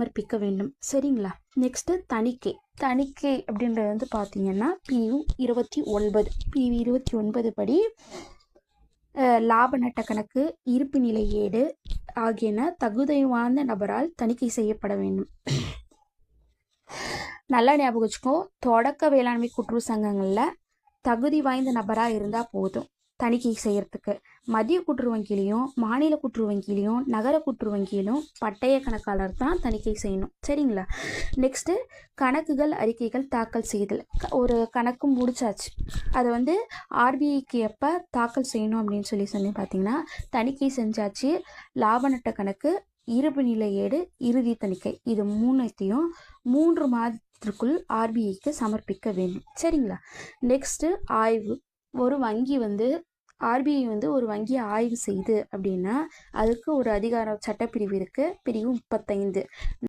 சமர்ப்பிக்க வேண்டும். சரிங்களா? நெக்ஸ்ட்டு தணிக்கை. தணிக்கை அப்படின்றது வந்து பார்த்தீங்கன்னா பிவி இருபத்தி ஒன்பது. பிவி இருபத்தி ஒன்பது படி லாப நட்ட கணக்கு இருப்பு நிலை ஏடு ஆகியன தகுதி வாய்ந்த நபரால் தணிக்கை செய்யப்பட வேண்டும். நல்லா ஞாபகம் வச்சுக்கோ தொடக்க வேளாண்மை கூட்டுறவு சங்கங்களில் தகுதி வாய்ந்த நபராக இருந்தால் போதும். தணிக்கை செய்கிறதுக்கு மத்திய கூட்டுறவு வங்கியிலையும் மாநில கூட்டுறவு வங்கியிலையும் நகர கூட்டுறவு வங்கியிலும் பட்டய கணக்காளர் தான் தணிக்கை செய்யணும். சரிங்களா? நெக்ஸ்ட்டு கணக்குகள் அறிக்கைகள் தாக்கல் செய்தல். ஒரு கணக்கு முடிச்சாச்சு. அதை வந்து ஆர்பிஐக்கு எப்போ தாக்கல் செய்யணும் அப்படின்னு சொல்லி சொல்லி பார்த்தீங்கன்னா தணிக்கை செஞ்சாச்சு. லாப நட்ட கணக்கு இருப்பு நிலை ஏடு இறுதி தணிக்கை. இது மூணுத்தையும் மூன்று மாதத்திற்குள் ஆர்பிஐக்கு சமர்ப்பிக்க வேண்டும். சரிங்களா? நெக்ஸ்ட்டு ஆய்வு. ஒரு வங்கி வந்து ஆர்பிஐ வந்து ஒரு வங்கியை ஆய்வு செய்து அப்படின்னா அதுக்கு ஒரு அதிகார சட்டப்பிரிவு இருக்குது பிரிவு முப்பத்தைந்து.